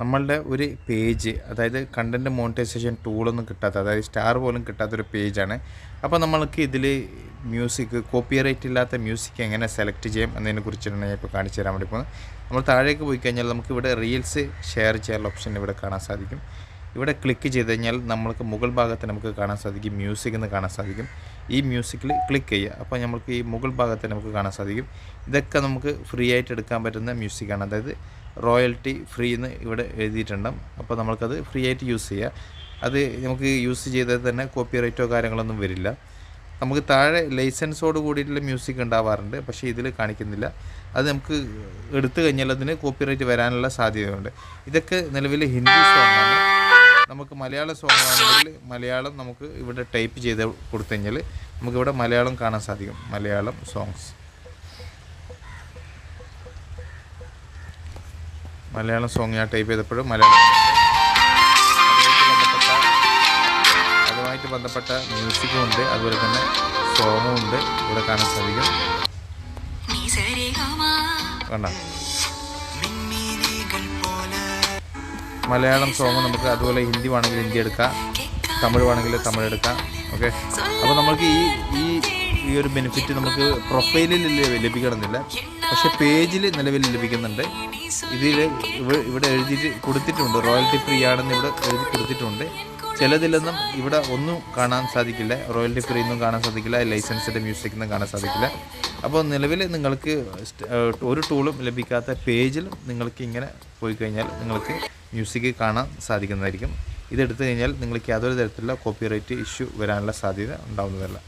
നമ്മളുടെ ഒരു പേജ് അതായത് കണ്ടന്റ് മോണിറ്റൈസേഷൻ ടൂളൊന്നും കിട്ടാത്ത അതായത് സ്റ്റാർ പോലും കിട്ടാത്തൊരു പേജാണ്. അപ്പോൾ നമ്മൾക്ക് ഇതിൽ മ്യൂസിക് കോപ്പിറൈറ്റ് ഇല്ലാത്ത മ്യൂസിക് എങ്ങനെ സെലക്ട് ചെയ്യാം എന്നതിനെ കുറിച്ചിട്ടാണ് ഞാൻ ഇപ്പോൾ കാണിച്ചു തരാൻ വേണ്ടി പോകുന്നത്. നമ്മൾ താഴേക്ക് പോയി കഴിഞ്ഞാൽ നമുക്ക് ഇവിടെ റീൽസ് ഷെയർ ചെയ്യാനുള്ള ഓപ്ഷൻ ഇവിടെ കാണാൻ സാധിക്കും. ഇവിടെ ക്ലിക്ക് ചെയ്ത് കഴിഞ്ഞാൽ നമ്മൾക്ക് മുകൾ ഭാഗത്ത് നമുക്ക് കാണാൻ സാധിക്കും മ്യൂസിക് എന്ന് കാണാൻ സാധിക്കും. ഈ മ്യൂസിക്കിൽ ക്ലിക്ക് ചെയ്യുക. അപ്പോൾ നമുക്ക് ഈ മുകൾ ഭാഗത്ത് നമുക്ക് കാണാൻ സാധിക്കും. ഇതൊക്കെ നമുക്ക് ഫ്രീ ആയിട്ട് എടുക്കാൻ പറ്റുന്ന മ്യൂസിക്കാണ് അതായത് റോയൽറ്റി ഫ്രീ എന്ന് ഇവിടെ എഴുതിയിട്ടുണ്ടാകും അപ്പോൾ നമുക്കത് ഫ്രീ ആയിട്ട് യൂസ് ചെയ്യുക അത് നമുക്ക് യൂസ് ചെയ്താൽ തന്നെ കോപ്പി റൈറ്റോ കാര്യങ്ങളൊന്നും വരില്ല. നമുക്ക് താഴെ ലൈസൻസോട് കൂടിയിട്ടുള്ള മ്യൂസിക് ഉണ്ടാവാറുണ്ട്. പക്ഷേ ഇതിൽ കാണിക്കുന്നില്ല. അത് നമുക്ക് എടുത്തു കഴിഞ്ഞാൽ അതിന് കോപ്പിറൈറ്റ് വരാനുള്ള സാധ്യതയുണ്ട്. ഇതൊക്കെ നിലവിൽ ഹിന്ദി സോങ്ങാണ് നമുക്ക് മലയാള സോങ് ആണെങ്കിൽ മലയാളം നമുക്ക് ഇവിടെ ടൈപ്പ് ചെയ്ത് കൊടുത്തു കഴിഞ്ഞാൽ നമുക്കിവിടെ മലയാളം കാണാൻ സാധിക്കും. മലയാളം സോങ്സ് മലയാളം സോങ് ഞാൻ ടൈപ്പ് ചെയ്തപ്പോഴും മലയാളം അതുമായിട്ട് ബന്ധപ്പെട്ട അതുമായിട്ട് ബന്ധപ്പെട്ട മ്യൂസിക്കും ഉണ്ട്. അതുപോലെ തന്നെ സോങ്ങും ഉണ്ട്. ഇവിടെ കാണാൻ സാധിക്കും. കണ്ട? മലയാളം സോങ് നമുക്ക് അതുപോലെ ഹിന്ദി വേണമെങ്കിൽ ഹിന്ദി എടുക്കാം. തമിഴ് വേണമെങ്കിൽ തമിഴ് എടുക്കാം. ഓക്കെ അപ്പോൾ നമുക്ക് ഈ ഈ ഈ ഒരു ബെനിഫിറ്റ് നമുക്ക് പ്രൊഫൈലിൽ ലഭിക്കണമെന്നില്ല. പക്ഷെ പേജിൽ നിലവിൽ ലഭിക്കുന്നുണ്ട്. ഇതിൽ ഇവിടെ എഴുതിയിട്ട് കൊടുത്തിട്ടുണ്ട്. റോയൽറ്റി ഫ്രീ ആണെന്ന് ഇവിടെ എഴുതി കൊടുത്തിട്ടുണ്ട്. ചിലതിലൊന്നും ഇവിടെ ഒന്നും കാണാൻ സാധിക്കില്ല. റോയൽറ്റി ഫ്രീ ഒന്നും കാണാൻ സാധിക്കില്ല. ലൈസൻസിന്റെ മ്യൂസിക് ഒന്നും കാണാൻ സാധിക്കില്ല. അപ്പോൾ നിലവിൽ നിങ്ങൾക്ക് ഒരു ടൂളും ലഭിക്കാത്ത പേജിൽ നിങ്ങൾക്ക് ഇങ്ങനെ പോയി കഴിഞ്ഞാൽ നിങ്ങൾക്ക് മ്യൂസിക് കാണാൻ സാധിക്കുന്നതായിരിക്കും. ഇതെടുത്തു കഴിഞ്ഞാൽ നിങ്ങൾക്ക് യാതൊരു തരത്തിലുള്ള കോപ്പിറൈറ്റ് ഇഷ്യൂ വരാനുള്ള സാധ്യത ഉണ്ടാവുന്നതല്ല.